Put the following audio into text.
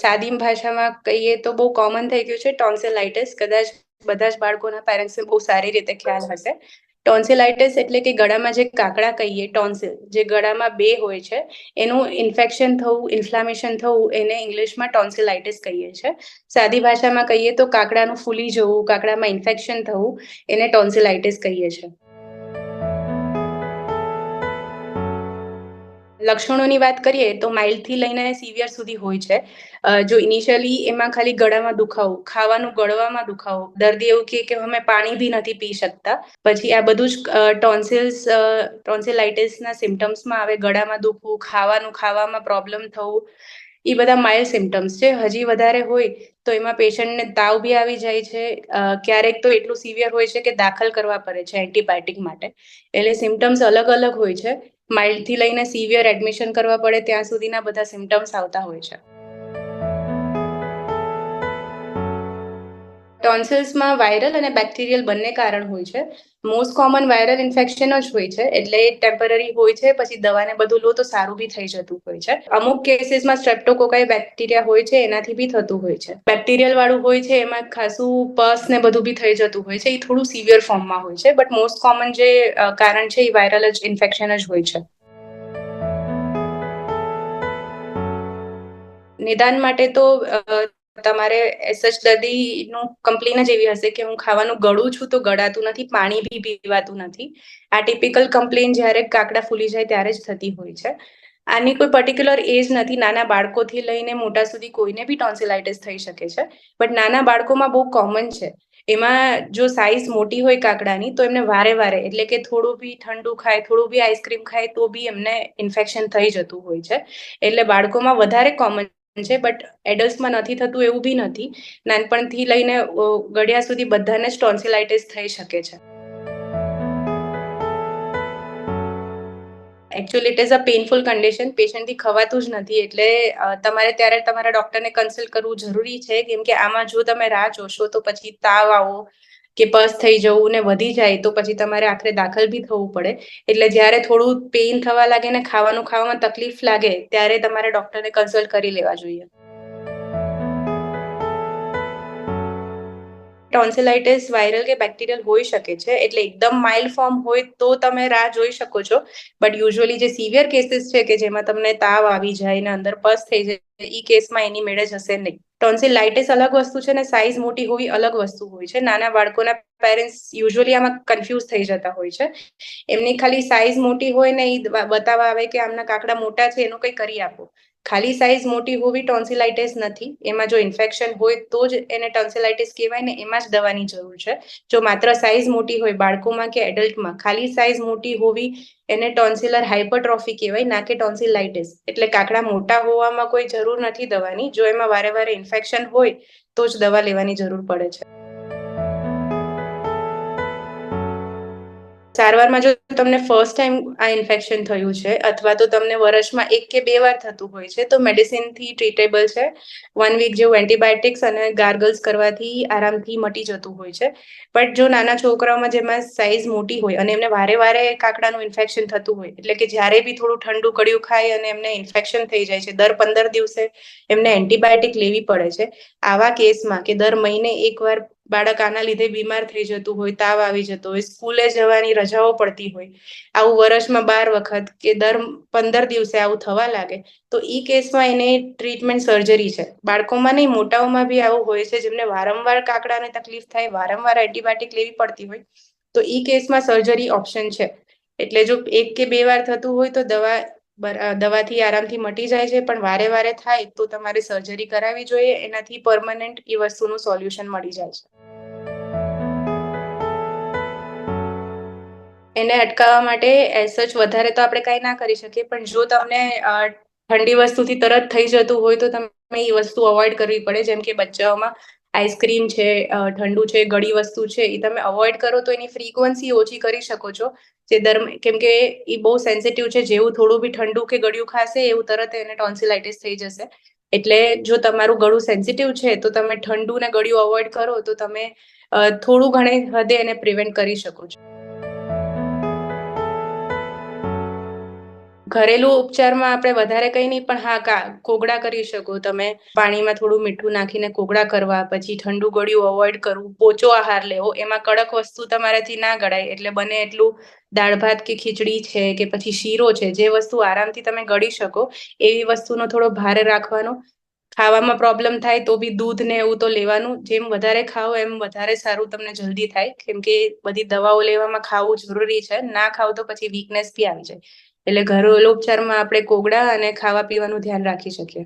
સાદી ભાષામાં કહીએ તો બહુ કોમન થઈ ગયું છે ટોન્સિલાઇટિસ કદાચ બધા જ બાળકોના પેરેન્ટ્સને બહુ સારી રીતે ખ્યાલ હશે. ટોન્સિલાઇટિસ એટલે કે ગળામાં જે કાકડા કહીએ ટોન્સિલ જે ગળામાં બે હોય છે એનું ઇન્ફેક્શન થવું ઇન્ફ્લામેશન થવું એને ઇંગ્લિશમાં ટોન્સિલાઇટિસ કહીએ છીએ સાદી ભાષામાં કહીએ તો કાકડાનું ફૂલી જવું કાકડામાં ઇન્ફેક્શન થવું એને ટોન્સિલાઇટિસ કહીએ છીએ લક્ષણોની વાત કરીએ તો માઇલ્ડથી લઈને સિવિયર સુધી હોય છે. જો ઇનિશિયલી એમાં ખાલી ગળામાં દુખાવો, ખાવાનું ગળવામાં દુખાવો, દર્દી એવું કહે કે અમે પાણી બી નથી પી શકતા. પછી આ બધું જ ટોન્સિલ્સ ટોન્સિલાઇટિસના સિમ્ટમ્સમાં આવે, ગળામાં દુખવું, ખાવાનું ખાવામાં પ્રોબ્લેમ થવું એ બધા માઇલ્ડ સિમ્ટમ્સ છે. હજી વધારે હોય તો એમાં પેશન્ટને તાવ બી આવી જાય છે. ક્યારેક તો એટલું સિવિયર હોય છે કે દાખલ કરવા પડે છે એન્ટીબાયોટિક માટે. એટલે સિમ્ટમ્સ અલગ અલગ હોય છે. માઇલ્ડથી લઈને સિવિયર એડમિશન કરવા પડે ત્યાં સુધીના બધા સિમ્ટમ્સ આવતા હોય છે. ટોન્સિલ્સમાં વાયરલ અને બેક્ટેરિયલ બંને કારણ હોય છે. મોસ્ટ કોમન વાયરલ ઇન્ફેક્શન જ હોય છે. એટલે ટેમ્પરરી હોય છે, પછી દવાને બધું લો તો સારું બી થઈ જતું હોય છે. અમુક કેસીસમાં સ્ટ્રેપ્ટોકોકાઈ બેક્ટેરિયા હોય છે, એનાથી બી થતું હોય છે. બેક્ટેરિયલ વાળું હોય છે, એમાં ખાસું પસ ને બધું બી થઈ જતું હોય છે. એ થોડું સિવિયર ફોર્મમાં હોય છે. બટ મોસ્ટ કોમન જે કારણ છે, એ વાયરલ જ ઇન્ફેક્શન જ હોય છે. નિદાન માટે તો તમારે એસએચ દર્દીનું કમ્પ્લેન જ એવી હશે કે હું ખાવાનું ગળું છું તો ગળાતું નથી, પાણી બી પીવાતું નથી. આ ટિપિકલ કમ્પ્લેન જ્યારે કાકડા ફૂલી જાય ત્યારે જ થતી હોય છે. આની કોઈ પર્ટિક્યુલર એજ નથી. નાના બાળકોથી લઈને મોટા સુધી કોઈને બી ટોન્સિલાઇટિસ થઈ શકે છે. બટ નાના બાળકોમાં બહુ કોમન છે. એમાં જો સાઈઝ મોટી હોય કાકડાની, તો એમને વારે વારે, એટલે કે થોડું બી ઠંડુ ખાય, થોડું બી આઈસ્ક્રીમ ખાય, તો બી એમને ઇન્ફેક્શન થઈ જતું હોય છે. એટલે બાળકોમાં વધારે કોમન છે બટ એડલ્ટમાં નથી થતું એવું બી નથી. નાનપણથી લઈને ગળ્યા સુધી બધાને જ ટોન્સિલાઇટિસ થઈ શકે છે. Actually it is a painful condition પેશન્ટથી ખવાતું જ નથી, એટલે તમારે ત્યારે તમારા ડોક્ટરને કન્સલ્ટ કરવું જરૂરી છે. કેમ કે આમાં જો તમે રાહ જોશો, તો પછી તાવ આવો કે પસ થઈ જવું ને વધી જાય તો પછી તમારે આખરે દાખલ બી થવું પડે. એટલે જ્યારે થોડું પેઇન થવા લાગે ને ખાવાનું ખાવામાં તકલીફ લાગે, ત્યારે તમારે ડોક્ટરને કન્સલ્ટ કરી લેવા જોઈએ. ટોન્સિલાઇટિસ વાયરલ કે બેક્ટેરિયલ હોઈ શકે છે, એટલે એકદમ માઇલ્ડ ફોર્મ હોય તો તમે રાહ જોઈ શકો છો. બટ યુઝ્યુઅલી જે સિવિયર કેસીસ છે કે જેમાં તમને તાવ આવી જાય ને અંદર પસ થઈ જાય એ કેસમાં એની મેળે જશે નહીં. ટોન્સિલાઇટિસ અલગ વસ્તુ છે ને સાઇઝ મોટી હોવી અલગ વસ્તુ હોય છે. નાના બાળકોના પેરેન્ટ્સ યુઝ્યુઅલી આમાં કન્ફ્યુઝ થઈ જતા હોય છે. એમની ખાલી સાઇઝ મોટી હોય ને એ બતાવવા આવે કે આમના કાકડા મોટા છે, એનું કંઈ કરી આપો. ખાલી સાઇઝ મોટી હોવી ટોન્સિલાઇટિસ નથી. એમાં જો ઇન્ફેક્શન હોય તો જ એને ટોન્સિલાઇટિસ કહેવાય ને એમાં જ દવાની જરૂર છે. જો માત્ર સાઇઝ મોટી હોય બાળકોમાં કે એડલ્ટમાં ખાલી સાઇઝ મોટી હોવી એને ટોન્સિલર હાઇપરટ્રોફી કહેવાય, ના કે ટોન્સિલાઇટિસ એટલે કાકડા મોટા હોવામાં કોઈ જરૂર નથી દવાની. જો એમાં વારે વારે ઇન્ફેક્શન હોય તો જ દવા લેવાની જરૂર પડે છે. સારવારમાં જો તમને ફર્સ્ટ ટાઈમ આ ઇન્ફેક્શન થયું છે, અથવા તો તમને વર્ષમાં એક કે બે વાર થતું હોય છે, તો મેડિસિનથી ટ્રીટેબલ છે. વન વીક જેવું એન્ટીબાયોટિક્સ અને ગાર્ગલ્સ કરવાથી આરામથી મટી જતું હોય છે. બટ જો નાના છોકરાઓમાં જેમાં સાઇઝ મોટી હોય અને એમને વારે વારે કાકડાનું ઇન્ફેક્શન થતું હોય, એટલે કે જ્યારે બી થોડું ઠંડુ કડિયું ખાય અને એમને ઇન્ફેક્શન થઈ જાય છે, દર પંદર દિવસે એમને એન્ટીબાયોટિક લેવી પડે છે. આવા કેસમાં કે દર મહિને એકવાર બાળક આના લીધે બીમાર થઈ જતું હોય, તાવ આવી જતો હોય, સ્કૂલે જવાની રજાઓ પડતી હોય, આવું વર્ષમાં બાર વખત કે દર પંદર દિવસે આવું થવા લાગે, તો એ કેસમાં એને ટ્રીટમેન્ટ સર્જરી છે. બાળકોમાં નહીં, મોટાઓમાં બી આવું હોય છે, જેમને વારંવાર કાકડાને તકલીફ થાય, વારંવાર એન્ટીબાયોટિક લેવી પડતી હોય, તો એ કેસમાં સર્જરી ઓપ્શન છે. એટલે જો એક કે બે વાર થતું હોય તો દવા દવાથી આરામથી મટી જાય છે, પણ વારે વારે થાય તો તમારે સર્જરી કરાવવી જોઈએ, એનાથી પરમનન્ટ એ વસ્તુનું સોલ્યુશન મળી જાય છે. એને અટકાવવા માટે એસચ સચ વધારે તો આપણે કાંઈ ના કરી શકીએ, પણ જો તમને ઠંડી વસ્તુથી તરત થઈ જતું હોય તો તમે એ વસ્તુ અવોઇડ કરવી પડે, જેમ કે બચ્ચાઓમાં આઈસ્ક્રીમ છે ઠંડુ છે, ગળી વસ્તુ છે એ તમે અવોઇડ કરો તો એની ફ્રીક્વન્સી ઓછી કરી શકો છો. જે દરમિયાન કેમ કે એ બહુ સેન્સિટિવ છે, જેવું થોડું બી ઠંડુ કે ગળ્યું ખાશે, એવું તરત એને ટોન્સિલાઇટિસ થઈ જશે. એટલે જો તમારું ગળું સેન્સિટિવ છે, તો તમે ઠંડુ ને ગળ્યું અવોઇડ કરો, તો તમે થોડું ઘણે હદે એને પ્રિવેન્ટ કરી શકો છો. ઘરેલું ઉપચારમાં આપણે વધારે કંઈ નહીં, પણ હા કોગળા કરી શકો. તમે પાણીમાં થોડું મીઠું નાખીને કોગળા કરવા, પછી ઠંડુ ગળ્યું અવોઇડ કરવું, પોચો આહાર લેવો. એમાં કડક વસ્તુ તમારાથી ના ગળાય, એટલે બને એટલું દાળ ભાત કે ખીચડી છે કે પછી શીરો છે, જે વસ્તુ આરામથી તમે ગળી શકો, એવી વસ્તુનો થોડો ભાર રાખવાનો. ખાવામાં પ્રોબ્લેમ થાય તો બી દૂધ ને એવું તો લેવાનું. જેમ વધારે ખાઓ, એમ વધારે સારું તમને જલ્દી થાય. કેમ કે બધી દવાઓ લેવામાં ખાવું જરૂરી છે. ના ખાવ તો પછી વીકનેસ બી આવી જાય. એટલે ઘરેલું ઉપચારમાં આપણે કોગળા અને ખાવા પીવાનું ધ્યાન રાખી શકીએ.